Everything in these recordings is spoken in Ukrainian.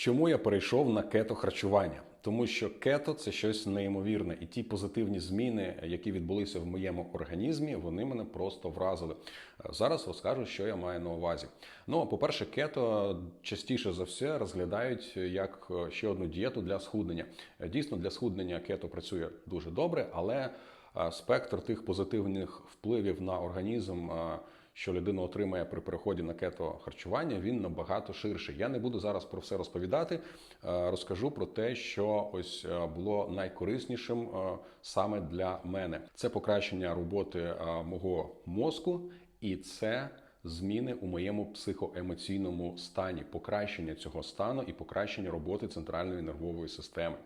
Чому я перейшов на кето харчування? Тому що кето це щось неймовірне, і ті позитивні зміни, які відбулися в моєму організмі, вони мене просто вразили. Е, Зараз розкажу, що я маю на увазі. Ну, по-перше, кето частіше за все розглядають як е, ще одну дієту для схуднення. Е, Дійсно, для схуднення кето працює дуже добре, але е, спектр тих позитивних впливів на організм. Що людина отримає при переході на кето харчування, він набагато ширший. Я не буду зараз про все розповідати. Е, Розкажу про те, що ось е, було найкориснішим е, саме для мене. Це покращення роботи мого мозку, і це зміни у моєму психоемоційному стані, покращення цього стану і покращення роботи центральної нервової системи.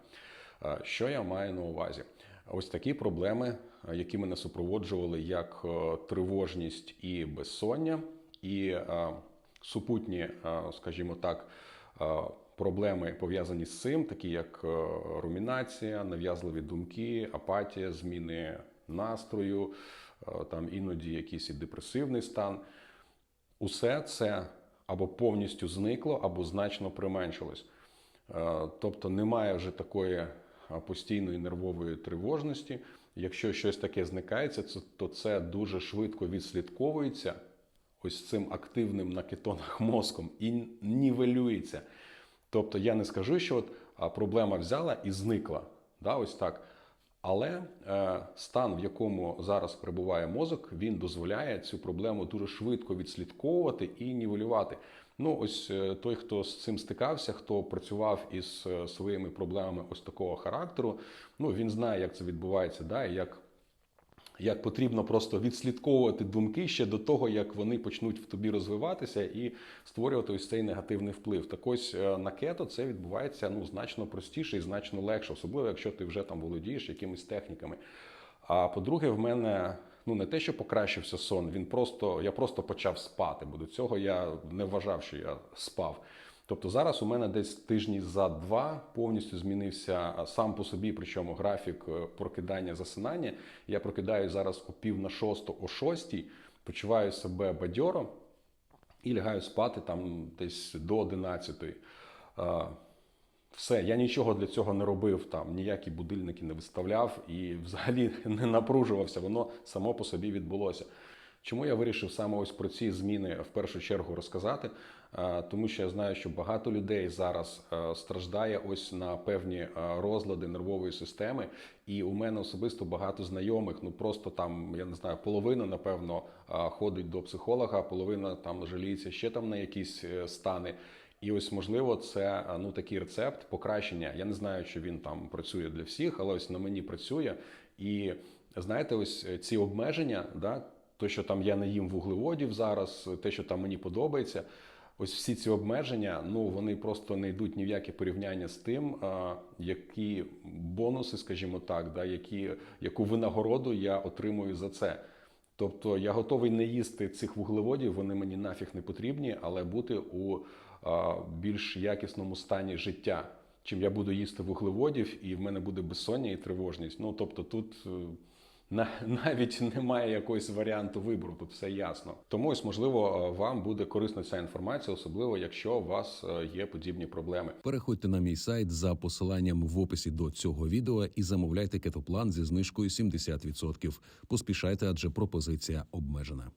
Що я маю на увазі? Ось такі проблеми, е, які мене супроводжували, як е, тривожність і безсоння, і е, супутні, скажімо так, проблеми пов'язані з цим, такі як румінація, нав'язливі думки, апатія, зміни настрою, там іноді якийсь і депресивний стан. Усе це або повністю зникло, або значно применшилось. Тобто немає вже такої постійної нервової тривожності. Якщо щось таке зникається, то це дуже швидко відслідковується ось цим активним на кетонах мозком і нівелюється. Тобто я не скажу, що от проблема взяла і зникла. Да, ось так. Але е, стан, в якому зараз перебуває мозок, він дозволяє цю проблему дуже швидко відслідковувати і нівелювати. Ну, ось е, той, хто з цим стикався, хто працював із е, своїми проблемами ось такого характеру, ну він знає, як це відбувається, да, і як як потрібно просто відслідковувати думки ще до того, як вони почнуть в тобі розвиватися і створювати ось цей негативний вплив. Так ось е, на кето це відбувається ну значно простіше і значно легше, особливо якщо ти вже там володієш якимись техніками. А по-друге, в мене ну не те, що покращився сон, він просто я просто почав спати, бо до цього я не вважав, що я спав. Тобто зараз у мене десь тижні за два повністю змінився сам по собі, причому графік е, прокидання засинання. Я прокидаю зараз о пів на шосту, о шостій, почуваю себе бадьоро і лягаю спати там десь до одинадцятої. Все, я нічого для цього не робив, там ніякі будильники не виставляв і взагалі не напружувався. Воно само по собі відбулося. Чому я вирішив саме ось про ці зміни в першу чергу розказати? Тому що я знаю, що багато людей зараз страждає ось на певні розлади нервової системи, і у мене особисто багато знайомих. Ну просто там я не знаю, половина напевно ходить до психолога, половина там жаліється ще там на якісь е, стани. І ось можливо, це е, ну такий рецепт покращення. Я не знаю, чи він там працює для всіх, але ось на мені працює. І знаєте, ось е, ці обмеження, да, то, що там я не їм вуглеводів зараз, те, що там мені подобається. Ось всі ці обмеження, ну вони просто не йдуть ні в яке порівняння з тим, а, які бонуси, скажімо так, да, які, яку винагороду я отримую за це. Тобто я готовий не їсти цих вуглеводів, вони мені нафіг не потрібні, але бути у а, більш якісному стані життя. Чим я буду їсти вуглеводів, і в мене буде безсоння і тривожність. Ну тобто тут. На- навіть немає якогось варіанту вибору, тут все ясно. Тому ось можливо е, вам буде корисна ця інформація, особливо якщо у вас е, є подібні проблеми. Переходьте на мій сайт за посиланням в описі до цього відео і замовляйте кетоплан зі знижкою 70%. Поспішайте, адже пропозиція обмежена.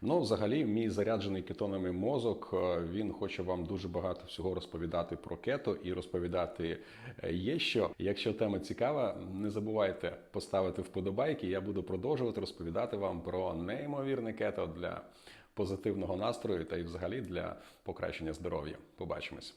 Ну, взагалі, мій заряджений кетонами мозок е, він хоче вам дуже багато всього розповідати про кето і розповідати е, є що. Якщо тема цікава, не забувайте поставити вподобайки. Я буду продовжувати розповідати вам про неймовірне кето для позитивного настрою та й взагалі для покращення здоров'я. Побачимось.